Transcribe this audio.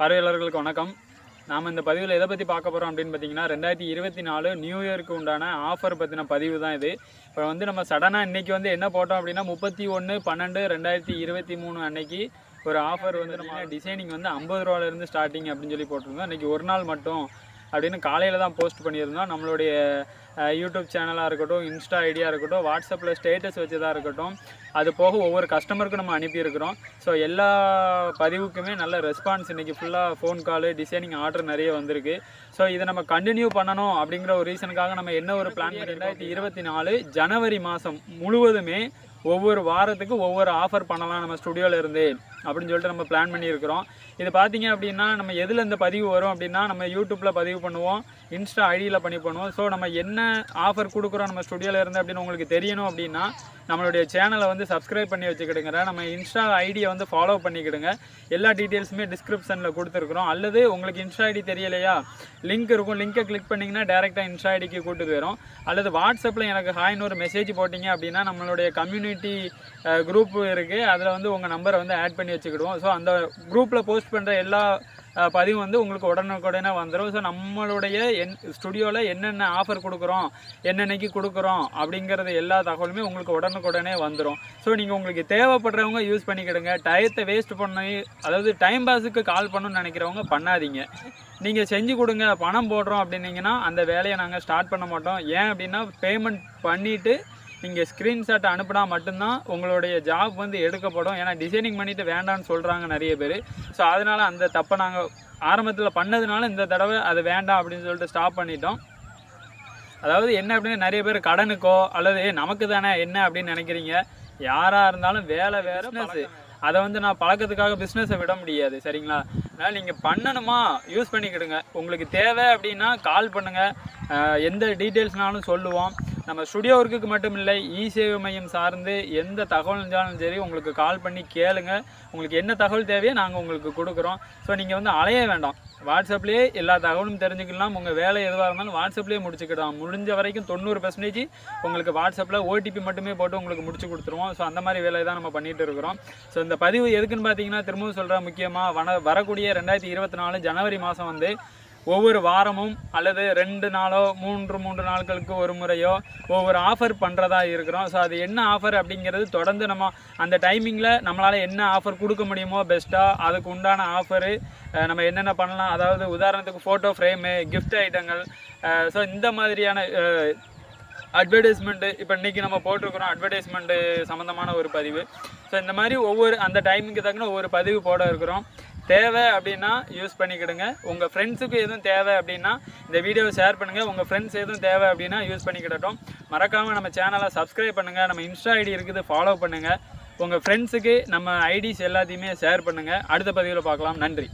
பார்வையாளர்களுக்கு வணக்கம். நாம் இந்த பதிவில் எதை பற்றி பார்க்க போகிறோம் அப்படின்னு பார்த்தீங்கன்னா ரெண்டாயிரத்தி இருபத்தி நாலு நியூ இயருக்கு உண்டான ஆஃபர் பற்றின பதிவு தான் இது. இப்போ வந்து நம்ம சடனாக இன்றைக்கி வந்து என்ன போட்டோம் அப்படின்னா முப்பத்தி ஒன்று பன்னெண்டு ரெண்டாயிரத்தி இருபத்தி மூணு அன்னைக்கு ஒரு ஆஃபர் வந்து நம்ம டிசைனிங் வந்து ஐம்பது ரூபாலேருந்து ஸ்டார்டிங் அப்படின்னு சொல்லி போட்டிருந்தோம். இன்றைக்கி ஒரு நாள் மட்டும் அப்படின்னு காலையில் தான் போஸ்ட் பண்ணியிருந்தோம். நம்மளுடைய யூடியூப் சேனலாக இருக்கட்டும் இன்ஸ்டா ஐடியாக இருக்கட்டும் வாட்ஸ்அப்பில் ஸ்டேட்டஸ் வச்சதாக இருக்கட்டும். அது போக ஒவ்வொரு கஸ்டமருக்கும் நம்ம அனுப்பியிருக்கிறோம் ஸோ எல்லா பதிவுக்குமே நல்ல ரெஸ்பான்ஸ் இன்றைக்கி ஃபுல்லாக ஃபோன் காலு டிசைனிங் ஆர்டர் நிறைய வந்திருக்கு. ஸோ இதை நம்ம கண்டினியூ பண்ணணும் அப்படிங்கிற ஒரு ரீசனுக்காக நம்ம என்ன ஒரு பிளான் ரெண்டாயிரத்தி இருபத்தி நாலு ஜனவரி மாதம் முழுவதுமே ஒவ்வொரு வாரத்துக்கு ஒவ்வொரு ஆஃபர் பண்ணலாம் நம்ம ஸ்டுடியோவில் இருந்து அப்படின்னு சொல்லிட்டு நம்ம பிளான் பண்ணியிருக்கிறோம். இது பார்த்தீங்க அப்படின்னா நம்ம எதில் இந்த பதிவு வரும் அப்படின்னா நம்ம யூடியூப்பில் பதிவு பண்ணுவோம் இன்ஸ்டா ஐடியில் பண்ணி பண்ணுவோம். ஸோ நம்ம என்ன என்ன ஆஃபர் கொடுக்குறோம் நம்ம ஸ்டுடியோவில் இருந்து அப்படின்னு உங்களுக்கு தெரியணும் அப்படின்னா நம்மளுடைய சேனலை வந்து சப்ஸ்கிரைப் பண்ணி வச்சுக்கிடுங்க. நம்ம இன்ஸ்டா ஐடியை வந்து ஃபாலோ பண்ணிக்கிடுங்க. எல்லா டீட்டெயில்ஸுமே டிஸ்கிரிப்ஷனில் கொடுத்துருக்குறோம். அல்லது உங்களுக்கு இன்ஸ்டா ஐடி தெரியலையா? லிங்க் இருக்கும். லிங்கை கிளிக் பண்ணிங்கன்னா டேரெக்டாக இன்ஸ்டா ஐடிக்கு கூட்டு போயிடும் அல்லது வாட்ஸ்அப்பில் எனக்கு ஹாய்னு ஒரு மெசேஜ் போட்டிங்க அப்படின்னா நம்மளுடைய கம்யூனிட்டி குரூப் இருக்குது அதில் வந்து உங்கள் நம்பரை வந்து ஆட் பண்ணி வச்சுக்கிடுவோம். ஸோ அந்த குரூப்பில் போஸ்ட் பண்ணுற எல்லா பதிவு வந்து உங்களுக்கு உடனுக்குடனே வந்துடும் ஸோ நம்மளுடைய என் ஸ்டுடியோவில் என்னென்ன ஆஃபர் கொடுக்குறோம் என்னென்னைக்கு கொடுக்குறோம் அப்படிங்கிறது எல்லா தகவலுமே உங்களுக்கு உடனுக்குடனே வந்துடும் ஸோ நீங்கள் உங்களுக்கு தேவைப்படுறவங்க யூஸ் பண்ணிக்கிடுங்க. டயத்தை வேஸ்ட் பண்ணி அதாவது டைம் பாஸுக்கு கால் பண்ணணும்னு நினைக்கிறவங்க பண்ணாதீங்க. நீங்கள் செஞ்சு கொடுங்க பணம் போடுறோம் அப்படின்னீங்கன்னா அந்த வேலையை நாங்கள் ஸ்டார்ட் பண்ண மாட்டோம். ஏன் அப்படின்னா பேமெண்ட் பண்ணிவிட்டு நீங்கள் ஸ்க்ரீன்ஷாட் அனுப்புனா மட்டும்தான் உங்களுடைய ஜாப் வந்து எடுக்கப்படும். ஏன்னா டிசைனிங் பண்ணிட்டு வேண்டாம்னு சொல்கிறாங்க நிறைய பேர். ஸோ அதனால் அந்த தப்பை நாங்கள் ஆரம்பத்தில் பண்ணதுனால இந்த தடவை அது வேண்டாம் அப்படின்னு சொல்லிட்டு ஸ்டாப் பண்ணிட்டோம். அதாவது என்ன அப்படின்னு நிறைய பேர் கடனுக்கோ அல்லது "ஏய், நமக்கு தானே என்ன? அப்படின்னு நினைக்கிறீங்க. யாராக இருந்தாலும் வேலை வேற பிஸ்னஸ் அதை வந்து நான் பழக்கத்துக்காக பிஸ்னஸை விட முடியாது சரிங்களா? அதனால் நீங்கள் பண்ணணுமா யூஸ் பண்ணிக்கிடுங்க. உங்களுக்கு தேவை அப்படின்னா கால் பண்ணுங்கள் எந்த டீட்டெயில்ஸ்னாலும் சொல்லுவோம். நம்ம ஸ்டுடியோ ஒர்க்குக்கு மட்டும் இல்லை இ சேவை மையம் சார்ந்து எந்த தகவல் இருந்தாலும் சரி உங்களுக்கு கால் பண்ணி கேளுங்க. உங்களுக்கு என்ன தகவல் தேவையோ நாங்கள் உங்களுக்கு கொடுக்குறோம். ஸோ நீங்கள் வந்து அலைய வேண்டாம். வாட்ஸ்அப்லேயே எல்லா தகவலும் தெரிஞ்சுக்கலாம். உங்கள் வேலை எதுவாக இருந்தாலும் வாட்ஸ்அப்லேயே முடிச்சுக்கிடலாம். முடிஞ்ச வரைக்கும் தொண்ணூறு பர்சன்டேஜ் உங்களுக்கு வாட்ஸ்அப்பில் ஓடிபி மட்டுமே போட்டு உங்களுக்கு முடிச்சு கொடுத்துருவோம். ஸோ அந்த மாதிரி வேலையை தான் நம்ம பண்ணிட்டு இருக்கிறோம். ஸோ இந்த பதிவு எதுக்குன்னு பார்த்தீங்கன்னா திரும்பவும் சொல்கிறேன் முக்கியமாக வன வரக்கூடிய ரெண்டாயிரத்தி இருபத்தி நாலு ஜனவரி மாதம் வந்து ஒவ்வொரு வாரமும் அல்லது ரெண்டு நாளோ மூன்று மூன்று நாட்களுக்கு ஒரு முறையோ ஒவ்வொரு ஆஃபர் பண்ணுறதா இருக்கிறோம். ஸோ அது என்ன ஆஃபர் அப்படிங்கிறது தொடர்ந்து நம்ம அந்த டைமிங்கில் நம்மளால் என்ன ஆஃபர் கொடுக்க முடியுமோ பெஸ்ட்டாக அதுக்கு உண்டான ஆஃபரு நம்ம என்னென்ன பண்ணலாம்? அதாவது உதாரணத்துக்கு ஃபோட்டோ ஃப்ரேமு கிஃப்ட் ஐட்டங்கள் ஸோ இந்த மாதிரியான அட்வர்டைஸ்மெண்ட்டு இப்போ இன்றைக்கி நம்ம போட்டிருக்கிறோம். அட்வர்டைஸ்மெண்ட்டு சம்மந்தமான ஒரு பதிவு. ஸோ இந்த மாதிரி ஒவ்வொரு அந்த டைமுக்கு தக்கன ஒவ்வொரு பதிவு போட இருக்கிறோம். தேவை அப்படின்னா யூஸ் பண்ணிக்கிடுங்க. உங்கள் ஃப்ரெண்ட்ஸுக்கு எதுவும் தேவை அப்படின்னா இந்த வீடியோவை ஷேர் பண்ணுங்கள் உங்கள் ஃப்ரெண்ட்ஸ் எதுவும் தேவை அப்படின்னா யூஸ் பண்ணிக்கிடட்டும். மறக்காமல் நம்ம சேனலை சப்ஸ்கிரைப் பண்ணுங்கள் நம்ம இன்ஸ்டா ஐடி இருக்குது ஃபாலோ பண்ணுங்கள் உங்கள் ஃப்ரெண்ட்ஸுக்கு நம்ம ஐடிஸ் எல்லாத்தையுமே ஷேர் பண்ணுங்கள் அடுத்த பதிவில் பார்க்கலாம். நன்றி.